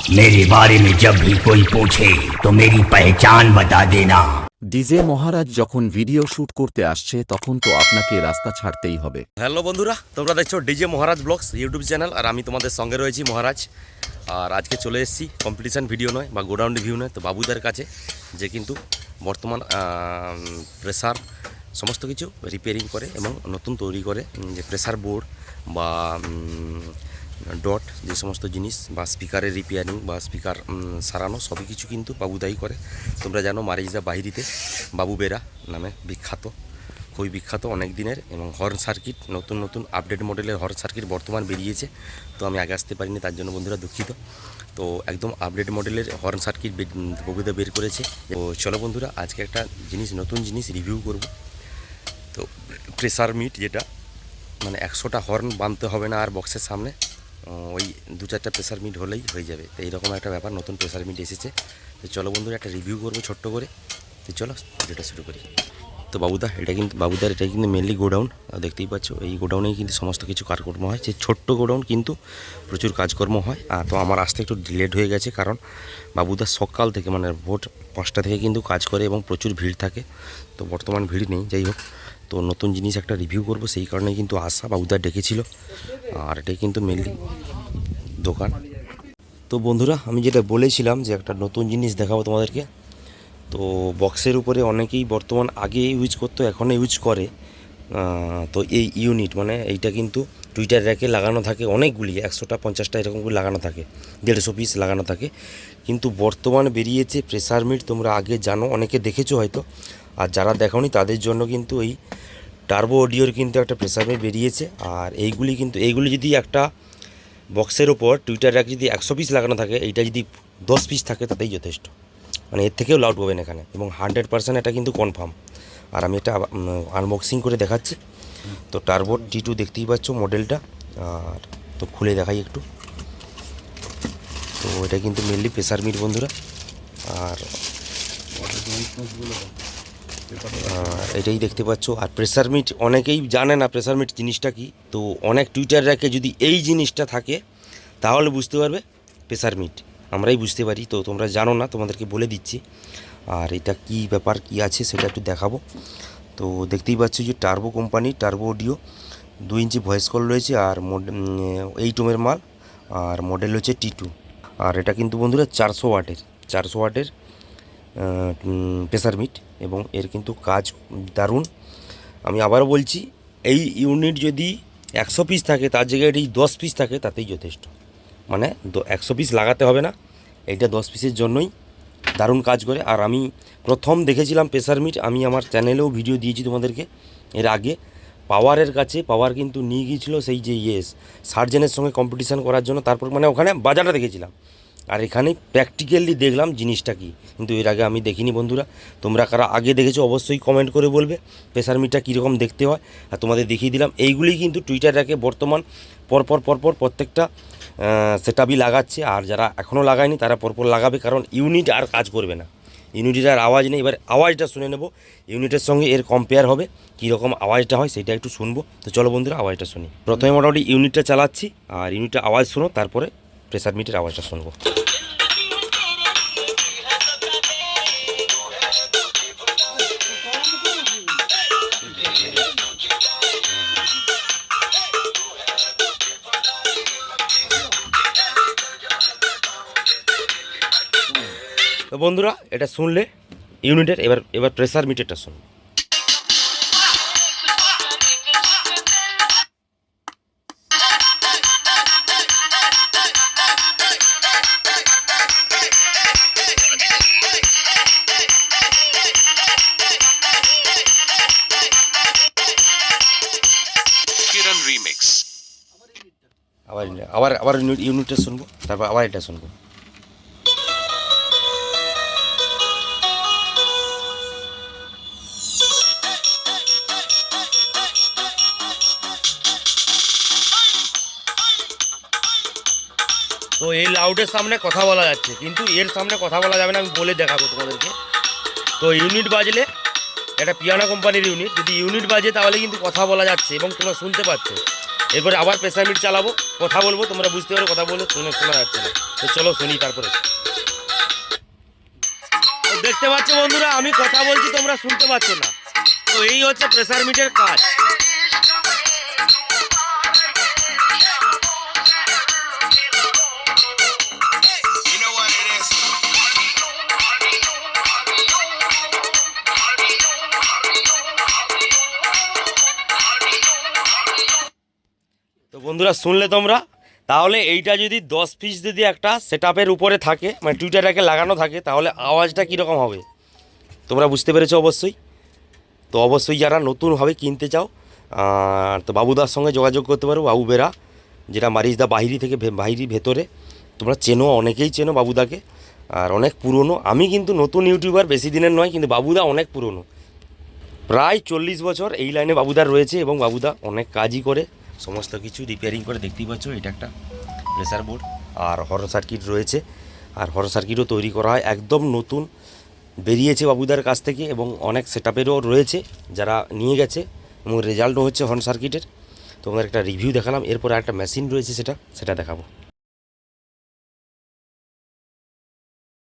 मेरे बारे में जब भी कोई पूछे तो मेरी पहचान बता देना ডিজে মহারাজ যখন ভিডিও শুট করতে আসছে তখন তো আপনাকে রাস্তা ছাড়তেই হবে হ্যালো বন্ধুরা তোমরা দেখছো DJ Maharaj blogs YouTube channel আর আমি তোমাদের সঙ্গে রয়েছি মহারাজ আর আজকে চলে এসেছি কম্পিটিশান ভিডিও নয় বা গোডাউন রিভিউ নয় তো বাবুদের কাছে যে কিন্তু বর্তমান প্রেসার সমস্ত কিছু রিপেয়ারিং করে এবং নতুন তৈরি করে উম, যে প্রেসার বোর্ড বা ডট, যে সমস্ত জিনিস বা স্পিকারের রিপেয়ারিং বা স্পিকার সারানো, সবই কিছু কিন্তু বাবুদাই করে। তোমরা জানো মারিজা বাহিরিতে বাবু বেরা নামে বিখ্যাত, খুবই বিখ্যাত অনেক দিনের এবং হর্ন সার্কিট নতুন নতুন আপডেট মডেলের হর্ন সার্কিট বর্তমান বেরিয়েছে। তো আমি আগে আসতে পারিনি, তার জন্য বন্ধুরা দুঃখিত। তো একদম আপডেট মডেলের হর্ন সার্কিট ববিদা বের করেছে। তো চলো বন্ধুরা, আজকে একটা জিনিস, নতুন জিনিস রিভিউ করব। তো প্রেসার মিট যেটা মানে একশোটা হর্ন বাঁধতে হবে না আর বক্সের সামনে। ওই দু চারটা প্রেসার মিট হলেই হয়ে যাবে। তো এইরকম একটা ব্যাপার, নতুন প্রেসার মিট এসেছে। তো চলো বন্ধুরা, একটা রিভিউ করব ছোট্ট করে। তো চলো, ভিডিওটা শুরু করি। তো বাবুদা, এটা কিন্তু বাবুদার এটা কিন্তু মেনলি গোডাউন। দেখতেই পাচ্ছ, এই গোডাউনেই কিন্তু সমস্ত কিছু কাজকর্ম হয়। যে ছোট্ট গোডাউন কিন্তু প্রচুর কাজকর্ম হয়। আর তো আমার আসতে একটু লেট হয়ে গেছে কারণ বাবুদা সকাল থেকে মানে ভোট পাঁচটা থেকে কিন্তু কাজ করে এবং প্রচুর ভিড় থাকে। তো বর্তমান ভিড় নেই। যাই হোক তো নতুন জিনিস একটা রিভিউ করব, সেই কারণে কিন্তু আশা বাবুদা ডেকেছিল। আর এটাই কিন্তু মেনলি দোকান। তো বন্ধুরা, আমি যেটা বলেছিলাম যে একটা নতুন জিনিস দেখাবো তোমাদেরকে। তো বক্সের উপরে অনেকেই বর্তমান আগে ইউজ করতো এখনও ইউজ করে। তো এই ইউনিট মানে এইটা কিন্তু টুইটার র্যাকে লাগানো থাকে অনেকগুলি, একশোটা, পঞ্চাশটা এরকমগুলি লাগানো থাকে, দেড়শো পিস লাগানো থাকে। কিন্তু বর্তমান বেরিয়েছে প্রেসার মিট তোমরা আগে জানো, অনেকে দেখেছ হয়তো। আর যারা দেখোনি, তাদের জন্য কিন্তু এই টার্বো অডিওর কিন্তু একটা প্রেসার বেরিয়েছে। আর এইগুলি কিন্তু, এইগুলি যদি একটা বক্সের ওপর টুইটার র্যাক যদি একশো পিস লাগানো থাকে, এইটা যদি দশ পিস থাকে, তাতেই যথেষ্ট। মানে এর থেকেও লাউড পাবেন এখানে। এবং হান্ড্রেড পার্সেন্ট এটা কিন্তু কনফার্ম আর আমি এটা আনবক্সিং করে দেখাচ্ছি। তো টার্বো টি টু দেখতেই পাচ্ছ মডেলটা আর তো খুলে দেখাই একটু। তো এটা কিন্তু মেনলি প্রেসার মিট বন্ধুরা। আর এটাই দেখতে পাচ্ছ। আর প্রেসার মিট অনেকেই জানে না প্রেসার মিট জিনিসটা কি। তো অনেক টুইটার র্যাকে যদি এই জিনিসটা থাকে, তাহলে বুঝতে পারবে প্রেসার মিট আমরাই বুঝতে পারি, তো তোমরা জানো না, তোমাদেরকে বলে দিচ্ছি। আর এটা কি ব্যাপার, কি আছে, সেটা একটু দেখাবো। তো দেখতেই পাচ্ছ যে টার্বো কোম্পানি টার্বো অডিও দু ইঞ্চি ভয়েস কল রয়েছে, আর এই টোমের মাল, আর মডেল হচ্ছে টি টু আর এটা কিন্তু বন্ধুরা চারশো ওয়াটের চারশো ওয়াটের প্রেসার মিট এবং এর কিন্তু কাজ দারুণ। আমি আবারও বলছি, এই ইউনিট যদি একশো পিস থাকে, তার জায়গায় এই দশ পিস থাকে, তাতেই যথেষ্ট। মানে একশো পিস লাগাতে হবে না, এইটা দশ পিসের জন্যই দারুণ কাজ করে। আর আমি প্রথম দেখেছিলাম প্রেসার মিট আমি আমার চ্যানেলেও ভিডিও দিয়েছি তোমাদেরকে। এর আগে পাওয়ারের কাছে, পাওয়ার কিন্তু নিয়ে গিয়েছিল সেই যে ইয়েস সার্জেনের সঙ্গে কম্পিটিশান করার জন্য। তারপর মানে ওখানে বাজারটা দেখেছিলাম। আর এখানে প্র্যাকটিক্যালি দেখলাম জিনিসটা কি। কিন্তু এর আগে আমি দেখিনি বন্ধুরা। তোমরা কারা আগে দেখেছ অবশ্যই কমেন্ট করে বলবে প্রেসার মিটটা কীরকম দেখতে হয়। আর তোমাদের দেখিয়ে দিলাম, এইগুলি কিন্তু টুইটার র্যাকে বর্তমান পরপর পরপর প্রত্যেকটা সেটাবই লাগাচ্ছে। আর যারা এখনও লাগায়নি, তারা পরপর লাগাবে, কারণ ইউনিট আর কাজ করবে না। ইউনিটের আর আওয়াজ নেই। এবার আওয়াজটা শুনে নেব ইউনিটের সঙ্গে এর কম্পেয়ার হবে, কীরকম আওয়াজটা হয় সেটা একটু শুনব। তো চলো বন্ধুরা, আওয়াজটা শুনি। প্রথমে মোটামুটি ইউনিটটা চালাচ্ছি, আর ইউনিটের আওয়াজ শোনো, তারপরে প্রেসার মিটের আওয়াজটা শুনব। তো বন্ধুরা এটা শুনলে ইউনিটের এবার এবার প্রেসার মিটারটা শুনুন আবার আবার আবার ইউনিট, ইউনিটটা শুনব? তারপর আবার এটা শুনব। তো এই লাউডের সামনে কথা বলা যাচ্ছে, কিন্তু এর সামনে কথা বলা যাবে না, আমি বলে দেখাবো তোমাদেরকে। তো ইউনিট বাজলে, এটা পিয়ানো কোম্পানির ইউনিট, যদি ইউনিট বাজে তাহলে কিন্তু কথা বলা যাচ্ছে এবং তোমরা শুনতে পাচ্ছ। এরপরে আবার প্রেসার মিট চালাবো, কথা বলব, তোমরা বুঝতে পারো, কথা বলব শুনে শোনা যাচ্ছে না। তো চলো শুনি তারপরে। দেখতে পাচ্ছ বন্ধুরা, আমি কথা বলছি, তোমরা শুনতে পাচ্ছ না। তো এই হচ্ছে প্রেসার মিটের কাজ। বন্ধুরা, শুনলে তোমরা? তাহলে এইটা যদি দশ পিস যদি একটা সেট উপরে থাকে মানে টুইটারটাকে লাগানো থাকে, তাহলে আওয়াজটা কীরকম হবে? তোমরা বুঝতে পেরেছ অবশ্যই? তো অবশ্যই যারা নতুনভাবে কিনতে চাও তো বাবুদার সঙ্গে যোগাযোগ করতে পারো, বাবু বেরা যেটা মারিজদা বাহিরি থেকে বাহিরি ভেতরে। তোমরা চেনো, অনেকেই চেনো বাবুদাকে, আর অনেক পুরনো। আমি কিন্তু নতুন ইউটিউবার, বেশি দিনের নয়, কিন্তু বাবুদা অনেক পুরনো। প্রায় চল্লিশ বছর এই লাইনে বাবুদার রয়েছে এবং বাবুদা অনেক কাজই করে। সমস্ত কিছু রিপেয়ারিং করে দেখতেই পাচ্ছ, এটা একটা প্রেসার বোর্ড আর হর সার্কিট রয়েছে। আর হর সার্কিটও তৈরি করা হয়, একদম নতুন, বেরিয়েছে বাবুদার কাছ থেকে এবং অনেক সেট রয়েছে যারা নিয়ে গেছে এবং রেজাল্টও হচ্ছে হর্ন সার্কিটের তোমাদের একটা রিভিউ দেখালাম, এরপরে একটা মেশিন রয়েছে সেটা সেটা দেখাবো।